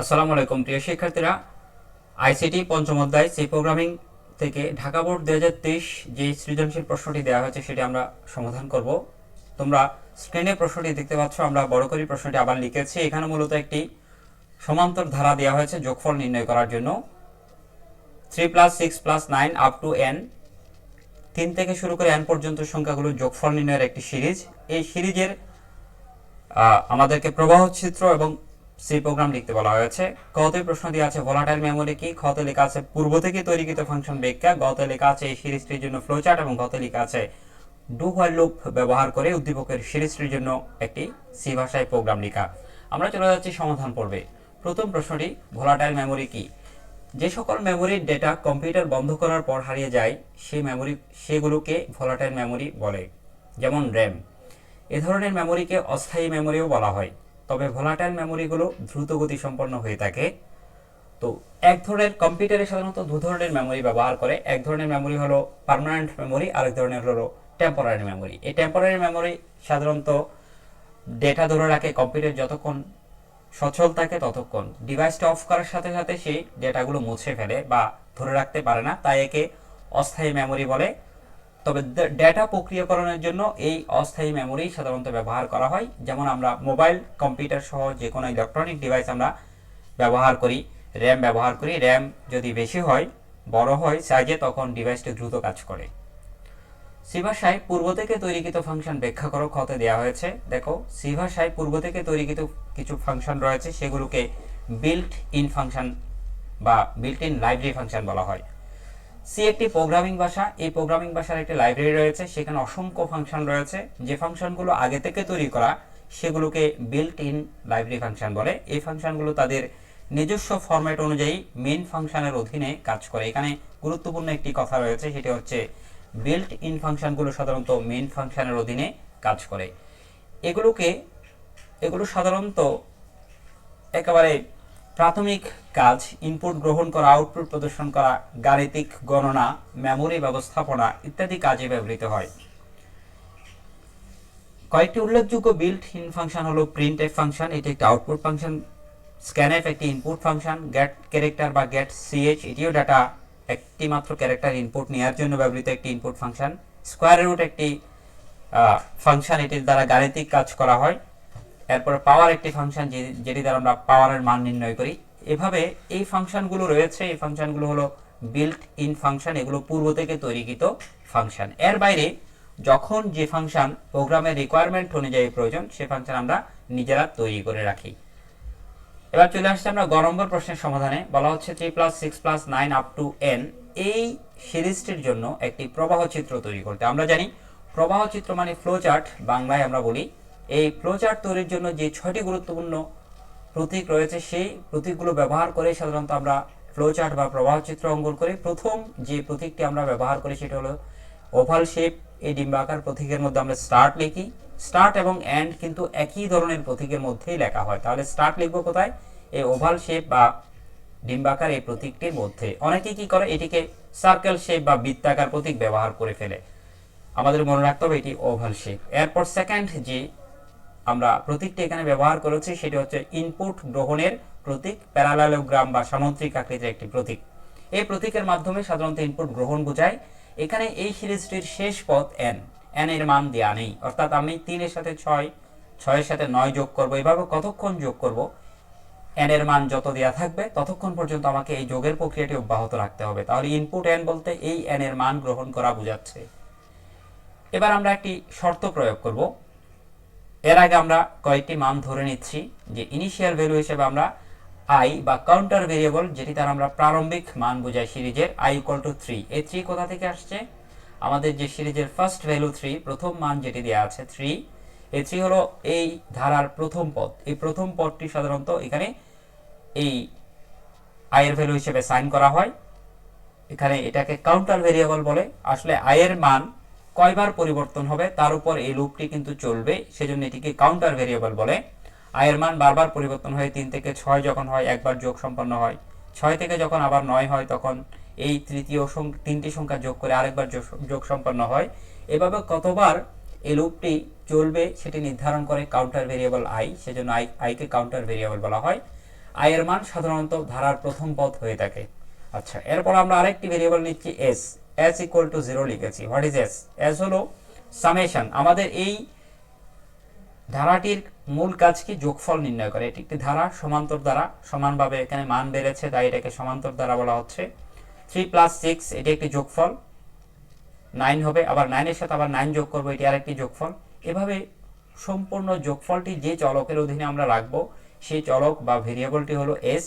আসসালামু আলাইকুম, প্রিয় শিক্ষার্থীরা। আইসিটি পঞ্চম অধ্যায় সি প্রোগ্রামিং থেকে ঢাকা বোর্ড দু হাজার তেইশ যে সৃজনশীল প্রশ্নটি দেওয়া হয়েছে, সেটি আমরা সমাধান করব। তোমরা স্ক্রিনে প্রশ্নটি দেখতে পাচ্ছ, আমরা বড় করে প্রশ্নটি আবার লিখেছি। এখানে মূলত একটি সমান্তর ধারা দেওয়া হয়েছে যোগফল নির্ণয় করার জন্য। Three plus six plus nine up to n তিন থেকে শুরু করে এন পর্যন্ত সংখ্যাগুলোর যোগফল নির্ণয়ের একটি সিরিজ। এই সিরিজের আমাদেরকে প্রবাহ চিত্র এবং সি প্রোগ্রাম লিখতে বলা হয়েছে। কতে প্রশ্ন দিয়ে আছে ভোলাটাইল মেমোরি কি? খতে লেখা আছে, পূর্ব থেকে তৈরিকৃত ফাংশন ব্যাখ্যা। গতে লেখা আছে, এই সিরিজটির জন্য ফ্লোচার্ট এবং গতে লেখা আছে ডু হোয়াইল লুপ ব্যবহার করে উদ্দীপকের সিরিজটির জন্য একটি সি ভাষায় প্রোগ্রাম লেখা। আমরা চলে যাচ্ছি সমাধান পর্বে। প্রথম প্রশ্নটি ভোলাটাইল মেমোরি কি? যে সকল মেমোরির ডেটা কম্পিউটার বন্ধ করার পর হারিয়ে যায়, সেই মেমোরি সেগুলোকে ভোলাটাইল মেমোরি বলে, যেমন র্যাম এ ধরনের মেমোরিকে অস্থায়ী মেমোরিও বলা হয়। তবে ভোলাটাইল মেমোরিগুলো দ্রুত গতি সম্পন্ন হয়ে থাকে। তো এক ধরনের কম্পিউটারে সাধারণত দু ধরনের মেমোরি ব্যবহার করে। এক ধরনের মেমোরি হলো পার্মানেন্ট মেমোরি আরেক ধরনের হলো টেম্পোরারি মেমোরি এই টেম্পোরারি মেমোরি সাধারণত ডেটা ধরে রাখে কম্পিউটার যতক্ষণ সচল থাকে ততক্ষণ। ডিভাইসটা অফ করার সাথে সাথে সেই ডেটাগুলো মুছে ফেলে বা ধরে রাখতে পারে না, তাই একে অস্থায়ী মেমোরি বলে। তবে ডেটা প্রক্রিয়াকরণের জন্য এই অস্থায়ী মেমোরি সাধারণত ব্যবহার করা হয়। যেমন আমরা মোবাইল কম্পিউটার সহ যে কোনো ইলেকট্রনিক ডিভাইস আমরা ব্যবহার করি র্যাম ব্যবহার করি। র্যাম যদি বেশি হয়, বড় হয় সাইজে তখন ডিভাইসটি দ্রুত কাজ করে। সি ভাষায় পূর্ব থেকে তৈরিকৃত ফাংশন ব্যাখ্যা করো, ক্ষতে দেওয়া হয়েছে। দেখো সি ভাষায় পূর্ব থেকে তৈরিকৃত কিছু ফাংশন রয়েছে, সেগুলোকে বিল্ট ইন ফাংশন বা বিল্ট ইন লাইব্রেরি ফাংশন বলা হয়। সি একটি প্রোগ্রামিং ভাষা। এই প্রোগ্রামিং ভাষার একটি লাইব্রেরি রয়েছে। সেখানে অসংখ্য ফাংশন রয়েছে। যে ফাংশনগুলো আগে থেকে তৈরি করা, সেগুলোকে বিল্ট ইন লাইব্রেরি ফাংশন বলে। এই ফাংশনগুলো তাদের নিজস্ব ফরম্যাট অনুযায়ী মেন ফাংশনের অধীনে কাজ করে। এখানে গুরুত্বপূর্ণ একটি কথা রয়েছে, সেটি হচ্ছে বিল্ট ইন ফাংশনগুলো সাধারণত মেন ফাংশনের অধীনে কাজ করে। এগুলোকে, এগুলো সাধারণত একেবারে প্রাথমিক কাজ ইনপুট গ্রহণ করা আউটপুট প্রদর্শন করা, গাণিতিক গণনা মেমোরি ব্যবস্থাপনা ইত্যাদি কাজে ব্যবহৃত হয়। কয়েকটি উল্লেখযোগ্য বিল্ট ইন ফাংশন হলো প্রিন্ট এফ ফাংশন এটি একটি আউটপুট ফাংশন স্ক্যানএফ একটি ইনপুট ফাংশন গেট ক্যারেক্টার বা গেট সিএইচ এটিও ডাটা একটি মাত্র ক্যারেক্টার ইনপুট নেওয়ার জন্য ব্যবহৃত একটি ইনপুট ফাংশন স্কোয়ার রুট একটি ফাংশন এটির দ্বারা গাণিতিক কাজ করা হয়। এরপর পাওয়ার একটি ফাংশন যেটি দ্বারা আমরা পাওয়ারের মান নির্ণয় করি। এভাবে এই ফাংশনগুলো রয়েছে, এই ফাংশনগুলো হলো বিল্ট ইন ফাংশন এগুলো পূর্ব থেকে তৈরিকৃত ফাংশন এর বাইরে যখন যে ফাংশন প্রোগ্রামের রিকোয়ারমেন্ট অনুযায়ী প্রয়োজন, সে ফাংশন আমরা নিজেরা তৈরি করে রাখি। এবার চলে আসছে আমরা গ নম্বর প্রশ্নের সমাধানে। বলা হচ্ছে three plus six plus nine up to n এই সিরিজটির জন্য একটি প্রবাহ চিত্র তৈরি করতে। আমরা জানি প্রবাহ চিত্র মানে ফ্লো চার্ট বাংলায় আমরা বলি এই ফ্লো চার্ট তৈরির জন্য যে ছয়টি গুরুত্বপূর্ণ প্রতীক রয়েছে, সেই প্রতীকগুলো ব্যবহার করে সাধারণত আমরা ফ্লো চার্ট বা প্রবাহ চিত্র অঙ্কন করি। প্রথম যে প্রতীকটি আমরা ব্যবহার করি সেটা হলো ওভাল শেপ এই ডিম্বাকার প্রতীকের মধ্যে আমরা স্টার্ট লিখি। স্টার্ট এবং এন্ড কিন্তু একই ধরনের প্রতীকের মধ্যেই লেখা হয়। তাহলে স্টার্ট লিখব কোথায়? এই ওভাল শেপ বা ডিম্বাকার এই প্রতীকটির মধ্যে। অনেকে কি করে? এটিকে সার্কেল শেপ বা বৃত্তাকার প্রতীক ব্যবহার করে ফেলে। আমাদের মনে রাখতে হবে এটি ওভাল শেপ এরপর সেকেন্ড যে আমরা প্রতীকটি এখানে ব্যবহার করেছি, সেটি হচ্ছে ইনপুট গ্রহণের প্রতীক প্যারালালোগ্রাম বা সামুদ্রিক আকৃতির একটি প্রতীক। এই প্রতীকের মাধ্যমে সাধারণত ইনপুট গ্রহণ বোঝায়। এখানে এই সিরিজটির শেষ পদ এন এন এর মান দেওয়া নেই। অর্থাৎ আমি তিনের সাথে ছয়, ছয়ের সাথে নয় যোগ করব। এভাবে কতক্ষণ যোগ করব? এন এর মান যত দেওয়া থাকবে, ততক্ষণ পর্যন্ত আমাকে এই যোগের প্রক্রিয়াটি অব্যাহত রাখতে হবে। তাহলে ইনপুট এন বলতে এই এন এর মান গ্রহণ করা বোঝাচ্ছে। এবার আমরা একটি শর্ত প্রয়োগ করব। এর আগে আমরা কয়েকটি মান ধরে নিচ্ছি যে ইনিশিয়াল ভ্যালু হিসেবে আমরা আই বা কাউন্টার ভেরিয়েবল যেটি তার আমরা প্রারম্ভিক মান বোঝাই সিরিজের আই ইকুয়াল টু থ্রি এই থ্রি কোথা থেকে আসছে? আমাদের যে সিরিজের ফার্স্ট ভ্যালু থ্রি প্রথম মান যেটি দেওয়া আছে থ্রি এই থ্রি হলো এই ধারার প্রথম পদ। এই প্রথম পদটি সাধারণত এখানে এই আয়ের ভ্যালু হিসেবে সাইন করা হয়। এখানে এটাকে কাউন্টার ভেরিয়েবল বলে। আসলে আয়ের মান কয়বার পরিবর্তন হবে, তার উপর এই লুপটি কিন্তু চলবে। সেজন্য এটিকে কাউন্টার ভেরিয়েবল বলে। আয়ের মান বারবার পরিবর্তন হয়ে তিন থেকে ছয় যখন হয়, একবার যোগ সম্পন্ন হয়। ছয় থেকে যখন আবার নয় হয়, তখন এই তৃতীয় তিনটি সংখ্যা যোগ করে আরেকবার যোগ- সম্পন্ন হয়। এভাবে কতবার এই লুপটি চলবে সেটি নির্ধারণ করে কাউন্টার ভেরিয়েবল আই সেজন্য আই আইকে কাউন্টার ভেরিয়েবল বলা হয়। আই এর মান সাধারণত ধারার প্রথম পদ হয়ে থাকে। আচ্ছা এরপর আমরা আরেকটি ভেরিয়েবল নিচ্ছি s s equal to zero লিখেছি। হোয়াট ইজ এস এস হলো সামেশন আমাদের এই ধারাটির মূল কাজ কি? যোগফল নির্ণয় করে। এটি একটি ধারা, সমান্তর দ্বারা, সমানভাবে এখানে মান বেড়েছে, তাই এটাকে সমান্তর দ্বারা বলা হচ্ছে। থ্রি প্লাস সিক্স এটি একটি যোগফল। নাইন হবে, আবার নাইনের সাথে আবার নাইন যোগ করব, এটি আরেকটি যোগফল। এভাবে সম্পূর্ণ যোগফলটি যে চলকের অধীনে আমরা রাখব, সেই চলক বা ভেরিয়েবলটি হলো এস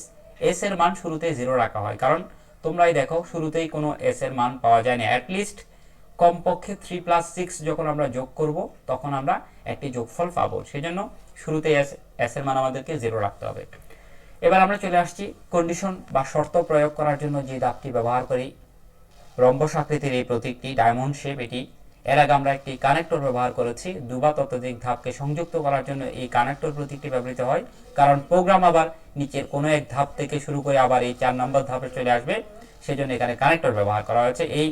এস এর মান শুরুতে জিরো রাখা হয়। কারণ তোমরাই দেখো, শুরুতেই কোনো এস এর মান পাওয়া যায় না অ্যাটলিস্ট কমপক্ষে থ্রি প্লাস সিক্স যখন আমরা যোগ করব, তখন আমরা একটি যোগফল পাবো। সেজন্য শুরুতে এস এস এর মান আমাদেরকে জিরো রাখতে হবে। এবার আমরা চলে আসছি কন্ডিশন বা শর্ত প্রয়োগ করার জন্য যে দাগটি ব্যবহার করি। রম্বস আকৃতির এই প্রতীকটি ডায়মন্ড শেপ এটি এর আগে আমরা একটি কানেক্টর ব্যবহার করেছি। দুবা ততোধিক ধাপকে সংযুক্ত করার জন্য এই কানেক্টর প্রতীকটি ব্যবহৃত হয়। কারণ প্রোগ্রাম আবার নিচের কোনো এক ধাপ থেকে শুরু করে আবার এই চার নম্বর ধাপে চলে আসবে। সেজন্য এখানে কানেক্টর ব্যবহার করা হয়েছে। এই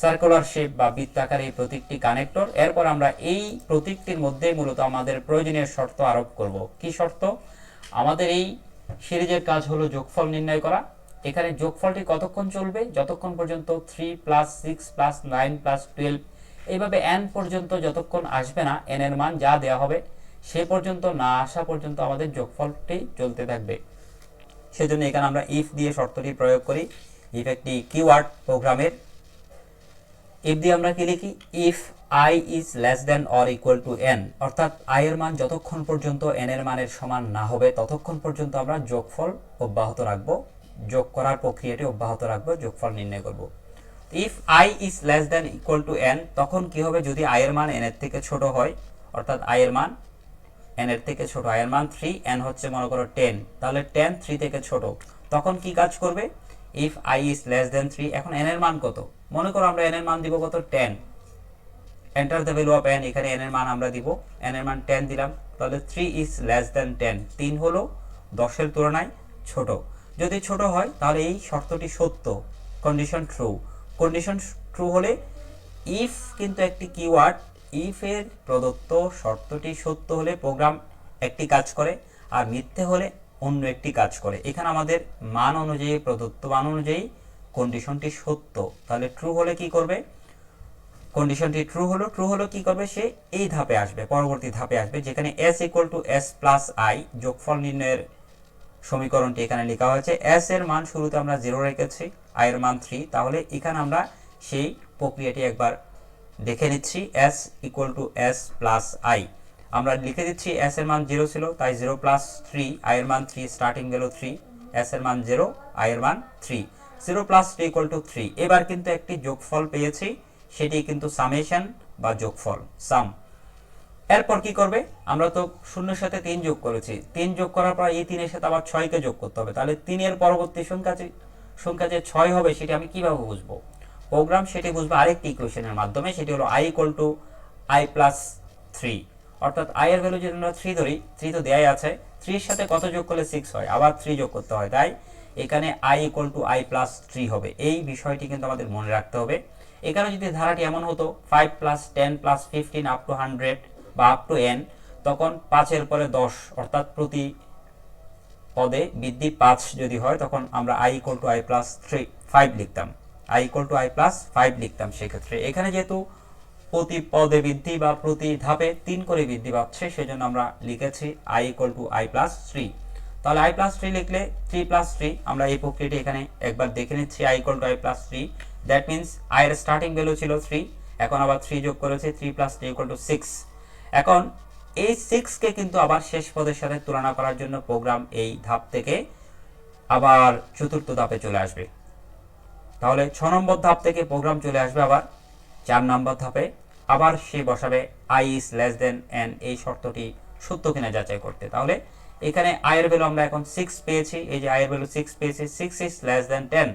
সার্কুলার শেপ বা বৃত্তাকার এই প্রতীকটি কানেক্টর এরপর আমরা এই প্রতীকটির মধ্যে মূলত আমাদের প্রয়োজনীয় শর্ত আরোপ করব। কি শর্ত? আমাদের এই সিরিজের কাজ হলো যোগফল নির্ণয় করা। এখানে যোগফলটি কতক্ষণ চলবে? যতক্ষণ পর্যন্ত three plus six plus nine plus twelve এইভাবে এন পর্যন্ত যতক্ষণ আসবে না, এন এর মান যা দেওয়া হবে, সে পর্যন্ত না আসা পর্যন্ত আমাদের যোগফলটি চলতে থাকবে। সেজন্য এখানে আমরা ইফ দিয়ে শর্তটি প্রয়োগ করি। ইফ একটি কিওয়ার্ড প্রোগ্রামের ইফ দিয়ে আমরা কি লিখি? If i is less than or equal to n অর্থাৎ আই এর মান যতক্ষণ পর্যন্ত এন এর মানের সমান না হবে, ততক্ষণ পর্যন্ত আমরা যোগফল অব্যাহত রাখব, যোগ করার প্রক্রিয়াটি অব্যাহত রাখব, যোগফল নির্ণয় করব। If i is less than equal to n তখন কি হবে? যদি আই এর মান এন এর থেকে ছোট হয়, অর্থাৎ আই এর মান এন এর থেকে ছোট আই এর মান থ্রি এন হচ্ছে মনে করো টেন তাহলে টেন থ্রি থেকে ছোট, তখন কি কাজ করবে? If i is less than three এখন এন এর মান কত? মনে করো আমরা এন এর মান দিব কত? Ten enter the value of n এখানে এন এর মান আমরা দিব এন এর মান টেন দিলাম, তাহলে three is less than ten তিন হলো দশের তুলনায় ছোট। যদি ছোট হয়, তাহলে এই শর্তটি সত্য কন্ডিশন ট্রু কন্ডিশন ট্রু হলে ইফ কিন্তু একটি কিওয়ার্ড ইফ এর প্রদত্ত শর্তটি সত্য হলে প্রোগ্রাম একটি কাজ করে আর মিথ্যে হলে অন্য একটি কাজ করে। এখানে আমাদের মান অনুযায়ী, প্রদত্ত মান অনুযায়ী কন্ডিশনটি সত্য। তাহলে ট্রু হলে কি করবে? কন্ডিশনটি ট্রু হলো ট্রু হলো কি করবে? সে এই ধাপে আসবে, পরবর্তী ধাপে আসবে, যেখানে s equal to s plus i যোগফল নির্ণয়ের সমীকরণটি এখানে লেখা হয়েছে। এস এর মান শুরুতে আমরা জিরো রেখেছি। আই এর মান থ্রি তাহলে এখানে আমরা সেই প্রক্রিয়াটি একবার দেখে নিচ্ছি s equal to s plus i আমরা লিখে দিচ্ছি এস এর মান জিরো ছিল, তাই জিরো প্লাস থ্রি আই এর মান থ্রি স্টার্টিং গেল থ্রি এস এর মান জিরো আই এর মান three zero plus three equal to three এবার কিন্তু একটি যোগফল পেয়েছি, সেটি কিন্তু সামেশন বা যোগফল সাম এরপর কি করবে? আমরা তো শূন্যের সাথে তিন যোগ করেছি। তিন যোগ করার পর এই তিনের সাথে আবার ছয়কে যোগ করতে হবে। তাহলে তিনের পরবর্তী সংখ্যা সংখ্যা যে ছয় হবে সেটি আমি কীভাবে বুঝব? প্রোগ্রাম সেটি বুঝব আরেকটি ইকুয়েশনের মাধ্যমে, সেটি হলো i equal to i plus three অর্থাৎ আই এর ভ্যালু যদি আমরা থ্রি ধরি থ্রি তো দেয়াই আছে থ্রির সাথে কত যোগ করলে সিক্স হয়? আবার থ্রি যোগ করতে হয়। তাই এখানে i equal to i plus three হবে। এই বিষয়টি কিন্তু আমাদের মনে রাখতে হবে। এখানে যদি ধারাটি এমন হতো five plus ten plus fifteen up to hundred বা আপ টু এন তখন পাঁচের পরে দশ, অর্থাৎ প্রতি পদে বৃদ্ধি পাঁচ যদি হয়, তখন আমরা I equal to I plus three five লিখতাম। I equal to I plus five লিখতাম সেক্ষেত্রে। এখানে যেহেতু প্রতি পদে বৃদ্ধি বা প্রতি ধাপে তিন করে বৃদ্ধি পাচ্ছে, সেজন্য আমরা লিখেছি I equal to I plus three তাহলে আই প্লাস থ্রি লিখলে থ্রি প্লাস থ্রি আমরা এই প্রক্রিয়াটি এখানে একবার দেখে নিচ্ছি I equal to I plus three that means আয়ের স্টার্টিং ভ্যালু ছিল থ্রি এখন আবার থ্রি যোগ করেছে three plus three equal to six এখন এই সিক্সকে কিন্তু আবার শেষ পদের সাথে তুলনা করার জন্য প্রোগ্রাম এই ধাপ থেকে আবার চতুর্থ ধাপে চলে আসবে। তাহলে ছ নম্বর ধাপ থেকে প্রোগ্রাম চলে আসবে আবার, চার নম্বর ধাপে আবার সে বসাবে I is less than N এই শর্তটি সত্য কিনা যাচাই করতে। তাহলে এখানে আয়ের ভ্যালু আমরা এখন সিক্স পেয়েছি, এই যে আয়ের ভ্যালু সিক্স পেয়েছি six is less than ten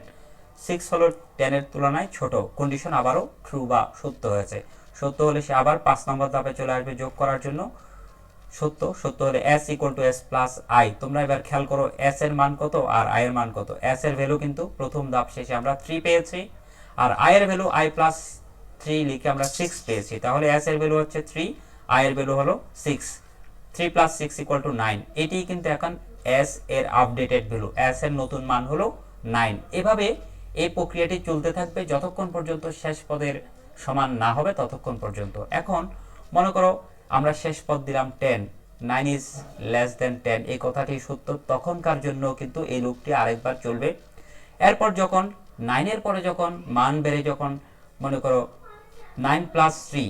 six হলো টেনের তুলনায় ছোট কন্ডিশন আবারও ট্রু বা সত্য হয়েছে। সত্য হলে সে আবার পাঁচ নম্বর ধাপে চলে আসবে যোগ করার জন্য। সত্য সত্য হলে S equal to S plus I তোমরা এবার খেয়াল করো এস এর মান কত আর আই এর মান কত। এস এর ভ্যালু কিন্তু প্রথম ধাপ শেষে আমরা থ্রি পেয়েছি। আর আই এর ভ্যালু আই প্লাস থ্রি লিখে আমরা সিক্স পেয়েছি। তাহলে এস এর ভ্যালু হচ্ছে থ্রি আই এর ভ্যালু হলো six three plus six equal to nine এটি কিন্তু এখন এস এর আপডেটেড ভ্যালু এস এর নতুন মান হলো নাইন এভাবে এই প্রক্রিয়াটি চলতে থাকবে যতক্ষণ পর্যন্ত শেষ পদের সমান না হবে ততক্ষণ পর্যন্ত। এখন মনে করো আমরা শেষ পদ দিলাম ten nine is less than ten এই কথাটি সত্য, তখনকার জন্য কিন্তু এই লুপটি আরেকবার চলবে। এরপর যখন নাইনের পরে যখন মান বেড়ে যখন, মনে করো নাইন প্লাস থ্রি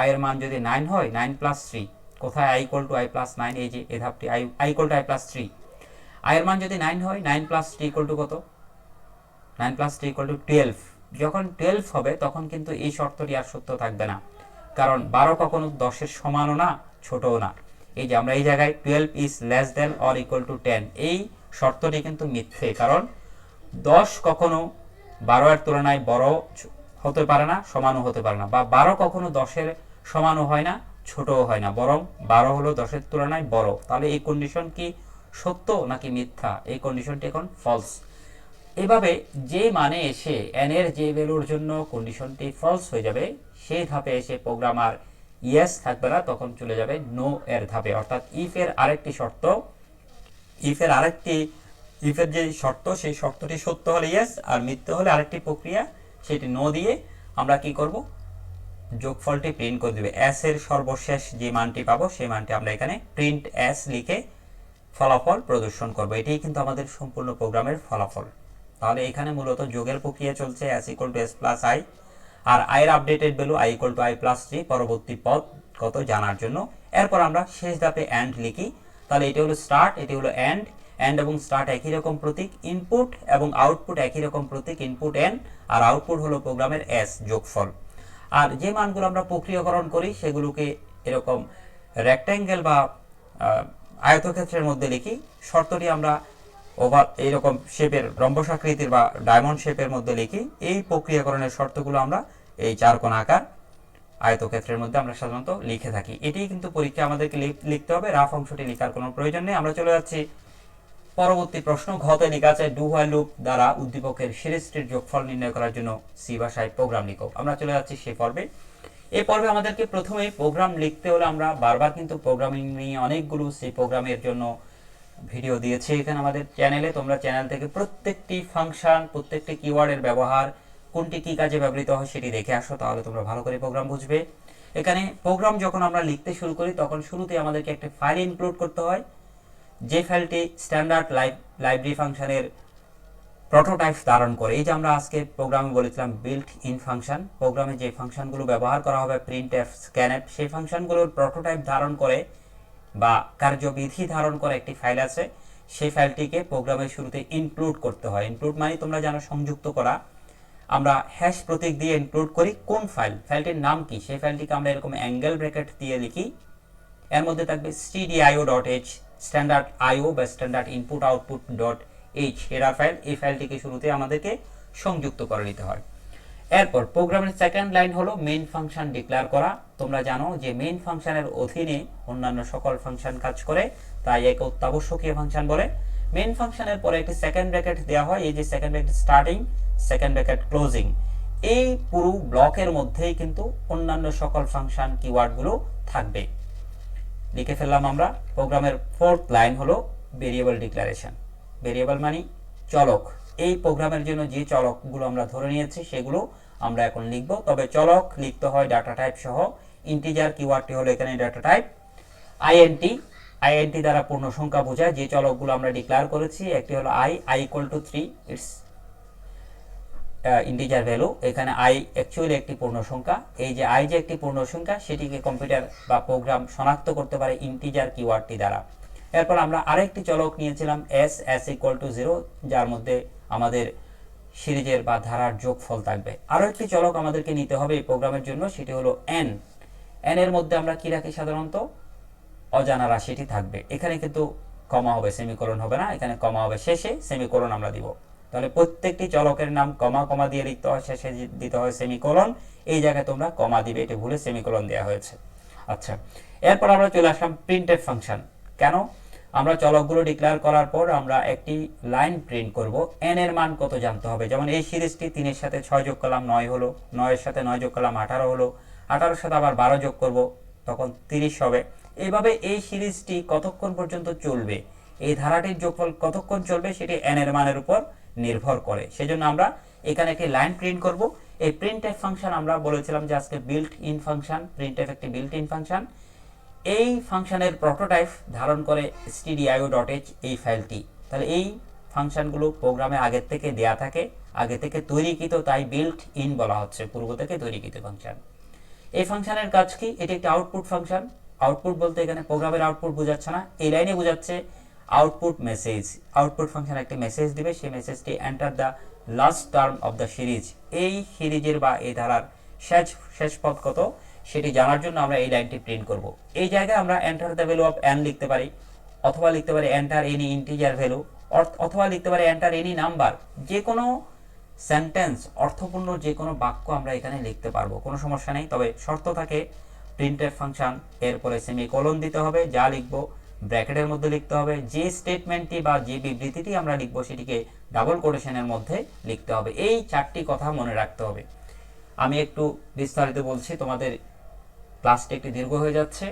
আয়ের মান যদি নাইন হয় নাইন প্লাস থ্রি কোথায় I equal to I plus nine এই যে, এই ধাপটি I I equal to I plus three আয়ের মান যদি নাইন হয় nine plus three equal to কত? Nine plus three equal to twelve যখন টুয়েলভ হবে, তখন কিন্তু এই শর্তটি আর সত্য থাকবে না। কারণ বারো কখনো দশের সমানও না, ছোটও না। এই যে আমরা এই জায়গায় twelve is less than or equal to ten এই শর্তটি কিন্তু মিথ্যে, কারণ দশ কখনো বারো এর তুলনায় বড় হতে পারে না, সমানও হতে পারে না। বা বারো কখনো দশের সমানও হয় না, ছোটও হয় না। বরং বারো হলো দশের তুলনায় বড়। তাহলে এই কন্ডিশন কি সত্য নাকি মিথ্যা? এই কন্ডিশনটি এখন ফলস এভাবে যে মানে এসে n এর যে ভ্যালুর জন্য কন্ডিশনটি ফলস হয়ে যাবে, সেই ধাপে এসে প্রোগ্রামার ইয়েস থাকবে না, তখন চলে যাবে নো এর ধাপে। অর্থাৎ ইফ এর আরেকটি শর্ত ইফ এর আরেকটি ইফ এর যে শর্ত, সেই শর্তটি সত্য হলে ইয়েস আর মিথ্যে হলে আরেকটি প্রক্রিয়া, সেটি নো দিয়ে আমরা কি করব? যোগফলটি প্রিন্ট করে দেবে। এস এর সর্বশেষ যে মানটি পাবো, সেই মানটি আমরা এখানে প্রিন্ট এস লিখে ফলাফল প্রদর্শন করব। এটাই কিন্তু আমাদের সম্পূর্ণ প্রোগ্রামের ফলাফল। তাহলে এখানে মূলত যোগের প্রক্রিয়া চলছে S equal to S plus I R I এর updated value I equal to I plus three পরবর্তী পদ কত জানার জন্য। এরপর আমরা শেষ ধাপে অ্যান্ড লিখি। তাহলে এটি হলো স্টার্ট এটি হলো এন্ড এন্ড এবং স্টার্ট একই রকম প্রতীক ইনপুট এবং আউটপুট একই রকম প্রতীক ইনপুট এন আর আউটপুট হলো প্রোগ্রামের এস যোগফল। আর যে মানগুলো আমরা প্রক্রিয়াকরণ করি, সেগুলোকে এরকম রেক্ট্যাঙ্গেল বা আয়তক্ষেত্রের মধ্যে লিখি। শর্তটি আমরা ওভার এইরকম শেপের রম্বসাকৃতির বা ডায়মন্ড শেপের মধ্যে লিখি, এই প্রক্রিয়াকরণের শর্তগুলো আমরা এই চার কোণ আকার আয়তক্ষেত্রের মধ্যে আমরা সাধারণত লিখে থাকি। এটি কিন্তু পরীক্ষা আমাদেরকে লিখ- লিখতে হবে, রাফ অংশটি লেখার কোনো প্রয়োজন নেই। আমরা চলে যাচ্ছি পরবর্তী প্রশ্ন, ঘতে লেখা আছে ডু হোয়াইল লুপ দ্বারা উদ্দীপকের সিরিজটির যোগফল নির্ণয় করার জন্য সি ভাষায় প্রোগ্রাম লিখো। আমরা চলে যাচ্ছি সেই পর্বে। এই পর্বে আমাদেরকে প্রথমে প্রোগ্রাম লিখতে হলে আমরা বারবার কিন্তু প্রোগ্রামিং নিয়ে অনেকগুলো সেই প্রোগ্রামের জন্য ভিডিও দিয়েছি এখানে আমাদের চ্যানেলে তোমরা চ্যানেল থেকে প্রত্যেকটি ফাংশন প্রত্যেকটি কিওয়ার্ডের ব্যবহার, কোনটি কি কাজে ব্যবহৃত হয় সেটি দেখে আসো, তাহলে তোমরা ভালো করে প্রোগ্রাম বুঝবে। এখানে প্রোগ্রাম যখন আমরা লিখতে শুরু করি, তখন শুরুতে আমাদেরকে একটা ফাইল ইনক্লুড করতে হয়। যে ফাইলটি স্ট্যান্ডার্ড লাইব্রেরি ফাংশনের প্রোটোটাইপ ধারণ করে। এই যে আমরা আজকে প্রোগ্রামে বলেছিলাম বিল্ট ইন ফাংশন প্রোগ্রামে যে ফাংশনগুলো ব্যবহার করা হবে প্রিন্ট এফ স্ক্যান এফ সেই ফাংশনগুলোর প্রোটোটাইপ ধারণ করে বা কার্যবিধি ধারণ করে একটি ফাইল আছে, সেই ফাইলটিকে প্রোগ্রামের শুরুতে ইনক্লুড করতে হয়। ইনক্লুড মানে তোমরা জানো সংযুক্ত করা। আমরা হ্যাশ প্রতীক দিয়ে ইনক্লুড করি কোন ফাইল ফাইলটির নাম কি? সেই ফাইলটিকে আমরা এরকম অ্যাঙ্গেল ব্র্যাকেট দিয়ে লিখি। এর মধ্যে থাকবে stdio dot H standard IO বা standard input output dot H header file এই ফাইলটিকে শুরুতে আমাদেরকে সংযুক্ত করে নিতে হয়। এরপর প্রোগ্রামের সেকেন্ড লাইন হলো মেইন ফাংশন ডিক্লেয়ার করা। তোমরা জানো যে মেইন ফাংশনের অধীনে অন্যান্য সকল ফাংশন কাজ করে, তাই একে অত্যাবশ্যকীয় ফাংশন বলে। মেইন ফাংশনের পরে একটি সেকেন্ড ব্র্যাকেট দেওয়া হয়, এই যে second bracket starting second bracket closing এই পুরো ব্লকের মধ্যেই কিন্তু অন্যান্য সকল ফাংশন কিওয়ার্ডগুলো থাকবে। লিখে ফেললাম আমরা, প্রোগ্রামের ফোর্থ লাইন হলো ভেরিয়েবল ডিক্লারেশন ভেরিয়েবল মানে চলক। এই প্রোগ্রামের জন্য যে চলকগুলো আমরা ধরে নিয়েছি, সেগুলো আমরা এখন লিখব। তবে চলক লিখতে হয় ডাটা টাইপ সহ। ইন্টিজার কিওয়ার্ডটি হলো এখানে ডাটা টাইপ। আইএনটি আইএনটি দ্বারা পূর্ণ সংখ্যা বোঝায়। যে চলকগুলো আমরা ডিক্লেয়ার করেছি, একটি হলো I I equal to three it's integer value এখানে আই অ্যাকচুয়ালি একটি পূর্ণ সংখ্যা। এই যে আই যে একটি পূর্ণ সংখ্যা, সেটিকে কম্পিউটার বা প্রোগ্রাম শনাক্ত করতে পারে ইন্টিজার কিওয়ার্ডটি দ্বারা। এরপর আমরা আরেকটি চলক নিয়েছিলাম S S equal to zero যার মধ্যে আমাদের সিরিজের বা ধারার যোগফল থাকবে। আরও একটি চলক আমাদেরকে নিতে হবে এই প্রোগ্রামের জন্য, সেটি হলো এন এন এর মধ্যে আমরা কি রাখি সাধারণত? অজানা রাশিটি থাকবে। এখানে কিন্তু কমা হবে, সেমিকোলন হবে না। এখানে কমা হবে শেষে, সেমিকোলন আমরা দিব। তাহলে প্রত্যেকটি চলকের নাম কমা কমা দিয়ে লিখতে হয়, শেষে দিতে হয় সেমিকোলন। এই জায়গায় তোমরা কমা দিবে, এটি ভুলে সেমিকোলন দেওয়া হয়েছে। আচ্ছা এরপর আমরা চলে আসলাম প্রিন্টেড ফাংশন কেন? আমরা চলকগুলো ডিক্লেয়ার করার পর আমরা একটি লাইন প্রিন্ট করব। এন এর মান কত জানতে হবে? যেমন এই সিরিজটি তিনের সাথে ছয় যোগ করলাম নয় হলো, নয়ের সাথে নয় যোগ করলাম আঠারো হলো, আঠারোর সাথে আবার বারো যোগ করব, তখন তিরিশ হবে। এভাবে এই সিরিজটি কতক্ষণ পর্যন্ত চলবে? এই ধারাটির যোগফল কতক্ষণ চলবে সেটি এন এর মানের উপর নির্ভর করে। সেজন্য আমরা এখানে একটি লাইন প্রিন্ট করব। এই প্রিন্ট ফাংশন আমরা বলেছিলাম যে আজকে বিল্ট ইন ফাংশন প্রিন্ট একটি বিল্ট ইন ফাংশন এই ফাংশনের প্রোটোটাইপ ধারণ করে stdio.h ডট এইচ এই ফাইলটি তাহলে এই ফাংশনগুলো প্রোগ্রামে আগের থেকে দেয়া থাকে, আগে থেকে তৈরিকৃত, তাই বিল্ট ইন বলা হচ্ছে, পূর্ব থেকে তৈরিকৃত ফাংশন এই ফাংশনের কাজ কি? এটি একটি আউটপুট ফাংশন আউটপুট বলতে এখানে প্রোগ্রামের আউটপুট বোঝাচ্ছে না, এই লাইনে বোঝাচ্ছে আউটপুট মেসেজ আউটপুট ফাংশন একটি মেসেজ দিবে, সেই মেসেজটি enter the last term of the series এই সিরিজের বা এই ধারার শেষ শেষ পদ কত? সেটি জানার জন্য আমরা এই লাইনটি প্রিন্ট করব। এই জায়গায় আমরা enter the value of N লিখতে পারি, অথবা লিখতে পারি এন্টার এনি ইন্টিজার ভ্যালু অথবা লিখতে পারি এন্টার এনি নাম্বার যে কোনো সেন্টেন্স অর্থপূর্ণ যে কোনো বাক্য আমরা এখানে লিখতে পারব, কোনো সমস্যা নেই। তবে শর্ত থাকে প্রিন্টের ফাংশন এরপরে সেমিকোলন দিতে হবে, যা লিখব, ব্র্যাকেটের মধ্যে লিখতে হবে, যে স্টেটমেন্টটি বা যে বিবৃতিটি আমরা লিখব সেটিকে ডাবল কোটেশনের মধ্যে লিখতে হবে। এই চারটি কথা মনে রাখতে হবে। আমি একটু বিস্তারিত বলছি, তোমাদের ক্লাসটি একটি দীর্ঘ হয়ে যাচ্ছে।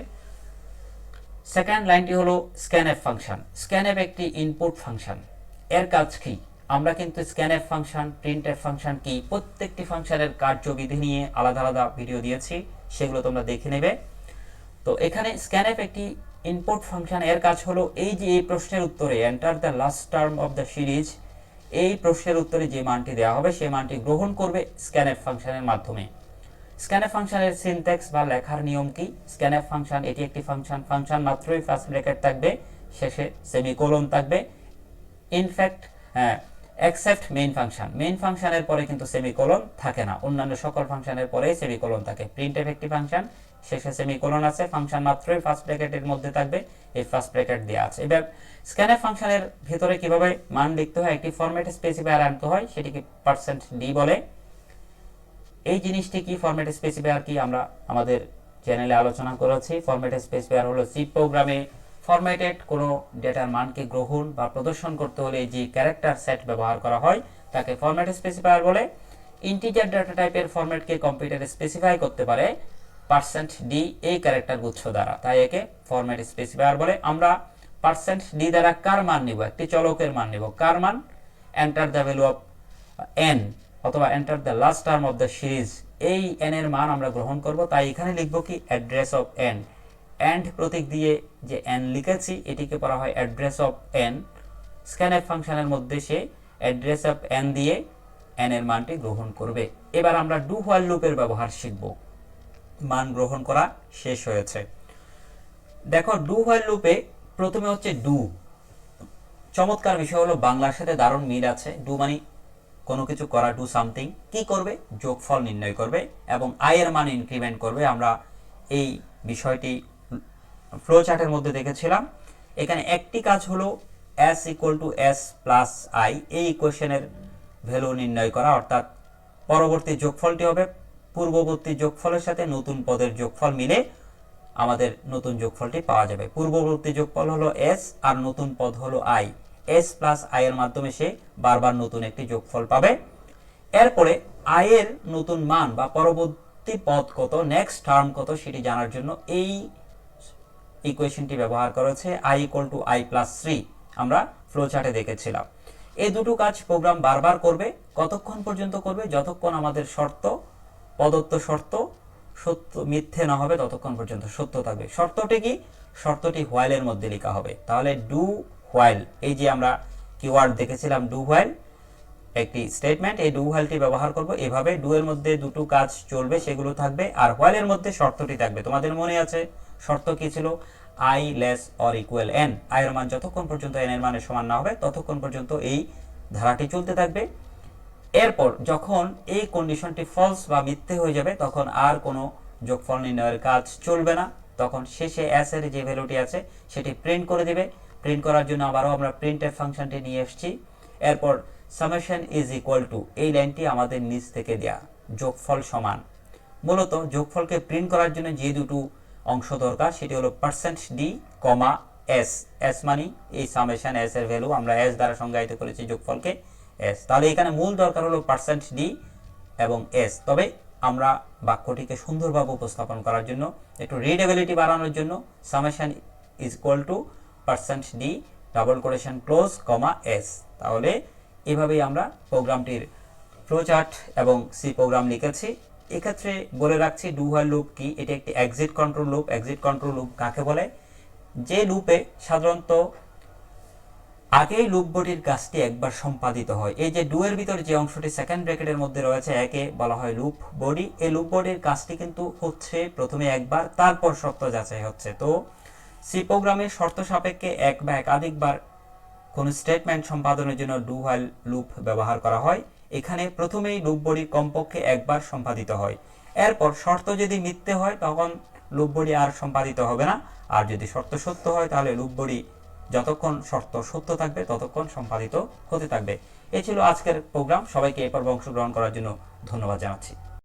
সেকেন্ড লাইনটি হলো স্ক্যানএফ ফাংশন স্ক্যানএফ একটি ইনপুট ফাংশন এর কাজ কি? আমরা কিন্তু স্ক্যানএফ ফাংশন প্রিন্টএফ ফাংশন কি, প্রত্যেকটি ফাংশনের কার্যবিধি নিয়ে আলাদা আলাদা ভিডিও দিয়েছি। সেগুলো তোমরা দেখে নেবে। তো এখানে স্ক্যানএফ একটি ইনপুট ফাংশন এর কাজ হলো এই যে এই প্রশ্নের উত্তরে enter the last term of the series এই প্রশ্নের উত্তরে যে মানটি দেওয়া হবে সেই মানটি গ্রহণ করবে স্ক্যানএফ ফাংশনের মাধ্যমে। স্ক্যানএফ ফাংশনের সিনট্যাক্স বা লেখার নিয়ম কি? স্ক্যানএফ ফাংশন এটি একটি ফাংশন ফাংশন মাত্রই ফার্স্ট ব্র্যাকেট থাকবে, শেষে সেমিকোলন থাকবে। In fact except main function main ফাংশনের পরে কিন্তু সেমিকোলন থাকে না। অন্যান্য সকল ফাংশনের পরেই সেমিকোলন থাকে। প্রিন্টএফ একটি ফাংশন শেষে সেমিকোলন আছে। ফাংশন মাত্রই ফার্স্ট ব্র্যাকেটের মধ্যে থাকবে। এই ফার্স্ট ব্র্যাকেট দেওয়া আছে। এবার স্ক্যানএফ ফাংশনের ভেতরে কীভাবে মান লিখতে হয়? একটি ফরম্যাট স্পেসিফায়ার আনতে হয়, সেটিকে পার্সেন্ট ডি বলে। এই জিনিসটি কি ফরম্যাট স্পেসিফায়ার কি আমরা আমাদের চ্যানেলে আলোচনা করেছি। ফরম্যাট স্পেসিফায়ার হলো সি প্রোগ্রামে ফরম্যাটেড কোনো ডেটার মানকে গ্রহণ বা প্রদর্শন করতে হলে যে ক্যারেক্টার সেট ব্যবহার করা হয়, তাকে ফরম্যাট স্পেসিফায়ার বলে। ইন্টিজার ডেটা টাইপের ফরম্যাটকে কম্পিউটার স্পেসিফাই করতে পারে পার্সেন্ট ডি এই ক্যারেক্টার গুচ্ছ দ্বারা। তাই একে ফরম্যাট স্পেসিফায়ার বলে। আমরা পার্সেন্ট ডি দ্বারা কার মান নিব? একটি চলকের মান নিব। কার মান? Enter the value of N অথবা enter the last term of the series এই এন এর মান আমরা গ্রহণ করব। তাই এখানে লিখব কি? অ্যাড্রেস অফ এন এন্ড প্রতীক দিয়ে যে এন লিখেছি, এটিকে বলা হয় অ্যাড্রেস অফ এন স্ক্যানএফ ফাংশনের মধ্যে সে অ্যাড্রেস অফ এন দিয়ে এন এর মানটি গ্রহণ করবে। এবার আমরা ডু হোয়াইল লুপের ব্যবহার শিখব। মান গ্রহণ করা শেষ হয়েছে। দেখো ডু হোয়াইল লুপে প্রথমে হচ্ছে ডু চমৎকার বিষয় হলো বাংলার সাথে দারুণ মিল আছে। ডু মানে কোনো কিছু করা ডু সামথিং কি করবে? যোগফল নির্ণয় করবে এবং আয়ের মান ইনক্রিমেন্ট করবে। আমরা এই বিষয়টি ফ্লো চার্টের মধ্যে দেখেছিলাম। এখানে একটি কাজ হলো S equal to S plus I এই ইকুয়েশনের ভ্যালু নির্ণয় করা। অর্থাৎ পরবর্তী যোগফলটি হবে পূর্ববর্তী যোগফলের সাথে নতুন পদের যোগফল মিলে আমাদের নতুন যোগফলটি পাওয়া যাবে। পূর্ববর্তী যোগফল হলো এস আর নতুন পদ হলো আই এস প্লাস আই এর মাধ্যমে সে বারবার নতুন একটি যোগফল পাবে। এরপরে আয়ের নতুন মান বা পরবর্তী পদ কত নেক্সট টার্ম কত, সেটি জানার জন্য এই ইকুয়েশনটি ব্যবহার করেছে I equal to I plus three আমরা ফ্লো চার্টে দেখেছিলাম। এই দুটো কাজ প্রোগ্রাম বারবার করবে, কতক্ষণ পর্যন্ত করবে, যতক্ষণ আমাদের শর্ত, প্রদত্ত শর্ত, সত্য, মিথ্যে না হবে, ততক্ষণ পর্যন্ত সত্য থাকবে। শর্তটি কি? শর্তটি হোয়াইলের মধ্যে লেখা হবে। তাহলে ডু হোয়াইল এই যে আমরা কিওয়ার্ড দেখেছিলাম ডু হোয়াইল একটি স্টেটমেন্ট এই ডু হোয়াইলটি ব্যবহার করব। এভাবে ডু এর মধ্যে দুটো কাজ চলবে, সেগুলো থাকবে, আর হোয়াইলের মধ্যে শর্তটি থাকবে। তোমাদের মনে আছে শর্ত কি ছিল? I less or equal N I এর মান যতক্ষণ পর্যন্ত এন এর মানের সমান না হবে, ততক্ষণ পর্যন্ত এই ধারাটি চলতে থাকবে। এরপর যখন এই কন্ডিশনটি ফলস বা মিথ্যে হয়ে যাবে, তখন আর কোনো যোগফল নির্ণয়ের কাজ চলবে না। তখন শেষে এর যে ভ্যালুটি আছে, সেটি প্রিন্ট করে দিবে। প্রিন্ট করার জন্য আবারও আমরা প্রিন্টের ফাংশনটি নিয়ে এসেছি। এরপর সামেশন ইজ ইকুয়াল টু এই লাইনটি আমাদের নিচ থেকে দেয়া, যোগফল সমান। মূলত যোগফলকে প্রিন্ট করার জন্য যে দুটো অংশ দরকার, সেটি হলো percent D comma S S মানি এই সামেশন এস এর ভ্যালু আমরা এস দ্বারা সংজ্ঞায়িত করেছি যোগফলকে এস তাহলে এখানে মূল দরকার হলো পার্সেন্ট ডি এবং এস তবে আমরা বাক্যটিকে সুন্দরভাবে উপস্থাপন করার জন্য, একটু রিডেবিলিটি বাড়ানোর জন্য summation is equal to percent D double quotation close comma S তাহলে এভাবেই আমরা প্রোগ্রামটির ফ্লোচার্ট এবং সি প্রোগ্রাম লিখেছি। এক্ষেত্রে বলে রাখছি ডু লুপ কি? এটি একটি exit control loop exit control loop কাকে বলে? যে লুপে সাধারণত আগেই লুপ বডির কাজটি একবার সম্পাদিত হয়। এই যে ডু এর ভিতর যে অংশটি সেকেন্ড ব্র্যাকেটের মধ্যে রয়েছে, একে বলা হয় লুপ বডি এই লুপ বডির কাজটি কিন্তু হচ্ছে প্রথমে একবার, তারপর শর্ত যাচাই হচ্ছে। তো সি প্রোগ্রামের শর্ত সাপেক্ষে এক বা একাধিকবার কোনো স্টেটমেন্ট সম্পাদনের জন্য ডু হোয়াইল লুপ ব্যবহার করা হয়। এখানে প্রথমেই লুপ বডি কমপক্ষে একবার সম্পাদিত হয়। এরপর শর্ত যদি মিথ্যে হয়, তখন লুপ বডি আর সম্পাদিত হবে না। আর যদি শর্ত সত্য হয়, তাহলে লুপ বডি যতক্ষণ শর্ত সত্য থাকবে, ততক্ষণ সম্পাদিত হতে থাকবে। এ ছিল আজকের প্রোগ্রাম সবাইকে এ পর্বে অংশগ্রহণ করার জন্য ধন্যবাদ জানাচ্ছি।